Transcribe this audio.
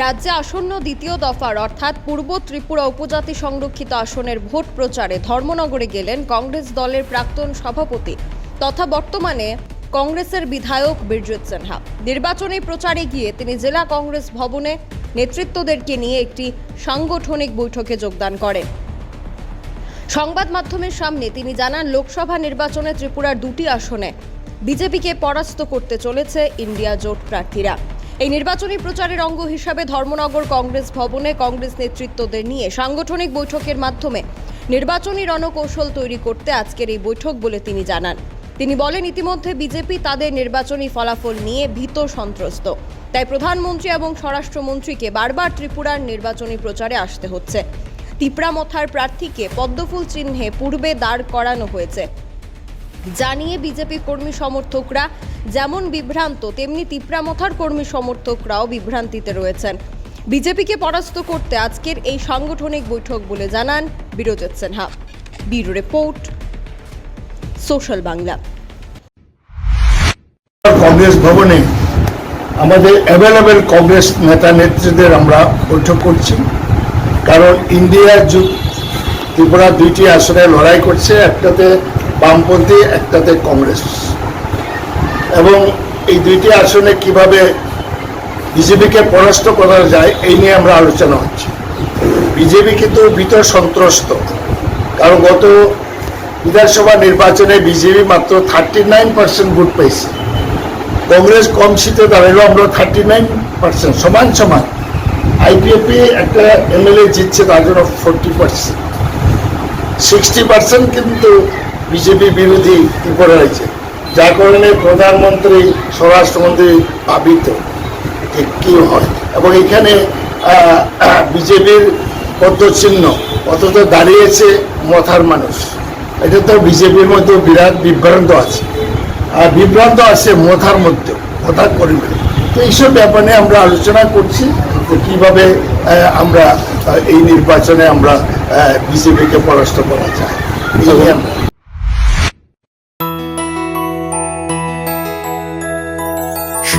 রাজ্যে আসন্ন দ্বিতীয় দফার, অর্থাৎ পূর্ব ত্রিপুরা উপজাতি সংরক্ষিত আসনের ভোট প্রচারে ধর্মনগরে গেলেন কংগ্রেস দলের প্রাক্তন সভাপতি তথা বর্তমানে কংগ্রেসের বিধায়ক বীরজিৎ সিনহা। নির্বাচনী প্রচারে গিয়ে তিনি জেলা কংগ্রেস ভবনে নেতৃত্বদেরকে নিয়ে একটি সাংগঠনিক বৈঠকে যোগদান করেন। সংবাদ মাধ্যমের সামনে তিনি জানান, লোকসভা নির্বাচনে ত্রিপুরার দুটি আসনে বিজেপিকে পরাস্ত করতে চলেছে ইন্ডিয়া জোট প্রার্থীরা। এই নির্বাচনী প্রচারের অঙ্গ হিসাবে ধর্মনগর কংগ্রেস ভবনে কংগ্রেস নেতৃত্বদের নিয়ে সাংগঠনিক বৈঠকের মাধ্যমে নির্বাচনী রণকৌশল তৈরি করতে আজকের এই বৈঠক বলে তিনি জানান। তিনি বলেন, ইতিমধ্যে বিজেপি তাদের নির্বাচনী ফলাফল নিয়ে ভীত সন্ত্রস্ত। তাই প্রধানমন্ত্রী এবং স্বরাষ্ট্রমন্ত্রীকে বারবার ত্রিপুরার নির্বাচনী প্রচারে আসতে হচ্ছে। তিপ্রামথার প্রার্থীকে পদ্মফুল চিহ্নে পূর্বে দাঁড় করানো হয়েছে। জানিয়ে বিজেপি কর্মী সমর্থকরা, যেমন বিভ্রান্ত, তেমনি তিপ্রামথার কর্মী সমর্থকরাও বিভ্রান্তিতে রয়েছেন। বিজেপিকে পরাস্ত করতে আজকের এই সাংগঠনিক বৈঠক বলে জানান Birojit Sinha. Bureau report, social Bangla. Congress ভবনে আমাদের অ্যাভেলেবেল কংগ্রেস নেতা নেত্রীদের আমরা বৈঠক করছি। কারণ ইন্ডিয়া যুগ, ত্রিপুরা দুইটি আসনে লড়াই করছে, একটাতে বামপন্থী, একটাতে কংগ্রেস। এবং এই দুইটি আসনে কীভাবে বিজেপিকে পরাস্ত করা যায়, এই নিয়ে আমরা আলোচনা হচ্ছে। বিজেপি কিন্তু ভীত সন্ত্রস্ত। কারণ গত বিধানসভা নির্বাচনে বিজেপি মাত্র থার্টি নাইন পার্সেন্ট ভোট পেয়েছে। কংগ্রেস কম সিটে দাঁড়াল, আমরা থার্টি নাইন পার্সেন্ট সমান। সমান আইপিএপি একটা এমএলএ জিতছে, তার জন্য ফোরটি পার্সেন্ট সিক্সটি পার্সেন্ট কিন্তু বিজেপি বিরোধী ত্রিপুরা রয়েছে? যার কারণে প্রধানমন্ত্রী, স্বরাষ্ট্রমন্ত্রী পাবিত যে কী হয়। এবং এখানে বিজেপির পদ্মচিহ্ন, অথচ দাঁড়িয়েছে মথার মানুষ। এটা তো বিজেপির মধ্যে বিরাট বিভ্রান্ত আছে। আর বিভ্রান্ত আছে মথার মধ্যে মথার কর্মী তো এইসব ব্যাপারে আমরা আলোচনা করছি যে কীভাবে আমরা এই নির্বাচনে আমরা বিজেপিকে পরাস্ত করা যায়। এই